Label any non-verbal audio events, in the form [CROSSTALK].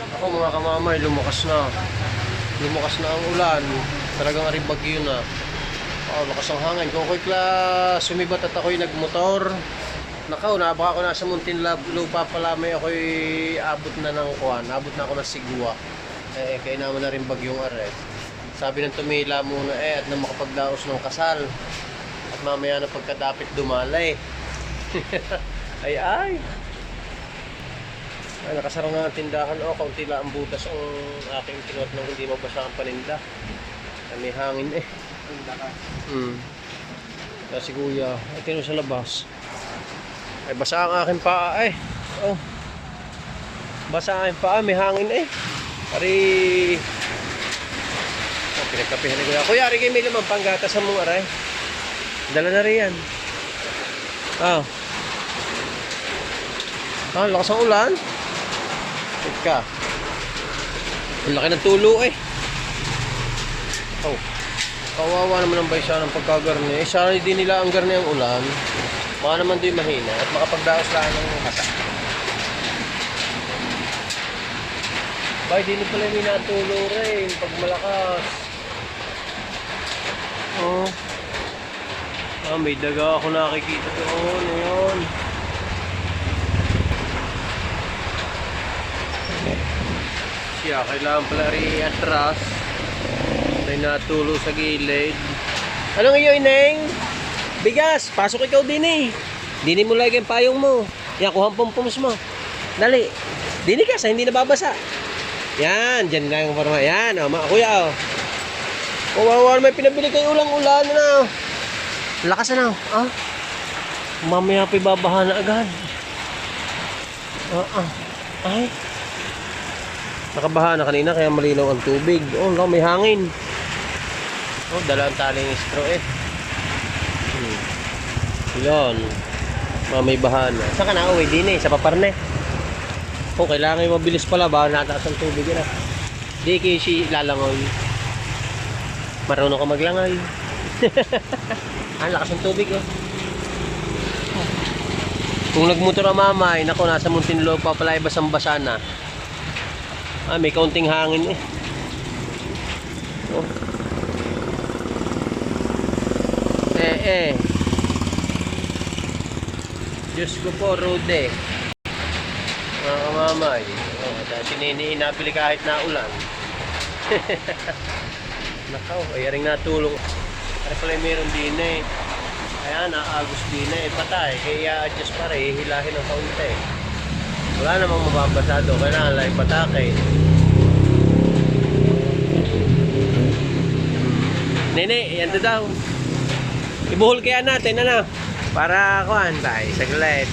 Ako mga kamamay, lumakas na. Lumakas na ang ulan. Talagang ari bagyo na. Oh, lakas ang hangin. Kung ako'y kla sumibat at ako'y nagmotor, nakaw, nabaka ko nasa Muntinlab lupa pala may ako'y abot na ng kuwan. Abot na ako ng sigwa. Eh, kaya naman na rin bagyong are. Sabi ng tumila muna eh, at na makapagdaos ng kasal. At mamaya na pagkadapit dumalay. [LAUGHS] ay ay. Ay, nakasara nga ang tindahan. O, kaunti lang ang butas ang aking kinuot nang hindi mabasa ang paninda. Ay, may hangin eh. Hmm. Kaya si kuya, ay tino sa labas. Ay, basa ang aking paa eh. Oh. Basa ang aking paa, may hangin eh. Pari... Oh, pinagkapihan ni kuya. Kuya, kayo may lamang panggata sa mga aray. Dala na rin yan. Ah. Ah, lakas ang ulan. Ika. Ang laki ng tulo eh. Oh. Kawawa naman ang baysa ng pagkagarni. Eh, sana din nila ang garni ang ulan. Baka naman do'y mahina at makapagdaos lang ng kata. Bay, di na pala may natulo rin pag malakas. Oh. Ah, may daga ako nakikita doon. Ayun. Siya, kailangan pala rin atras. May natulo sa gilid. Ano ngayon, Ineng? Bigas, pasok ikaw din eh. Dini mo lagi ang payong mo. Yan, kuhang pumpums mo. Dali. Dini ka, sa hindi nababasa. Yan, dyan lang ang parma. Yan, oh, mga kuya, oh. Kawawa may pinabili kayo ulang-ulan na. Lakas na, ah. Mamaya pa ibabaha na agad. Ah, ah. Ay. Nakabaha na kanina kaya malinaw ang tubig. Oh, no, may hangin. Oh, dala ang taling straw eh. Hmm. Yun. Mga may baha na. Saan ka na uwi? Din eh, sa paparne. Oh, kailangan yung mabilis pala. Baka nataas ang tubig na. Di kayo si lalangoy. Marunong ka maglangay. ang [LAUGHS] lakas ng tubig oh. Kung nagmotor ang mamay, nako nasa Muntinlog pa pala basang basa na. Ah, may kaunting hangin eh. Oh. Eh, eh. Diyos ko po, Rude. Mga kamamay. Oh, dahil sinini inabili kahit na ulan. [LAUGHS] Nakaw, ay ring natulong. Ay pala meron din eh. Ayan, naagos din eh. Patay. Kaya adjust pa rin. Hilahin ng kaunti. Wala namang mababasado. Kailangan lang ipatake. Nene, yan to daw. Ibuhol kaya natin, ano? Para kuhan tayo, saglit.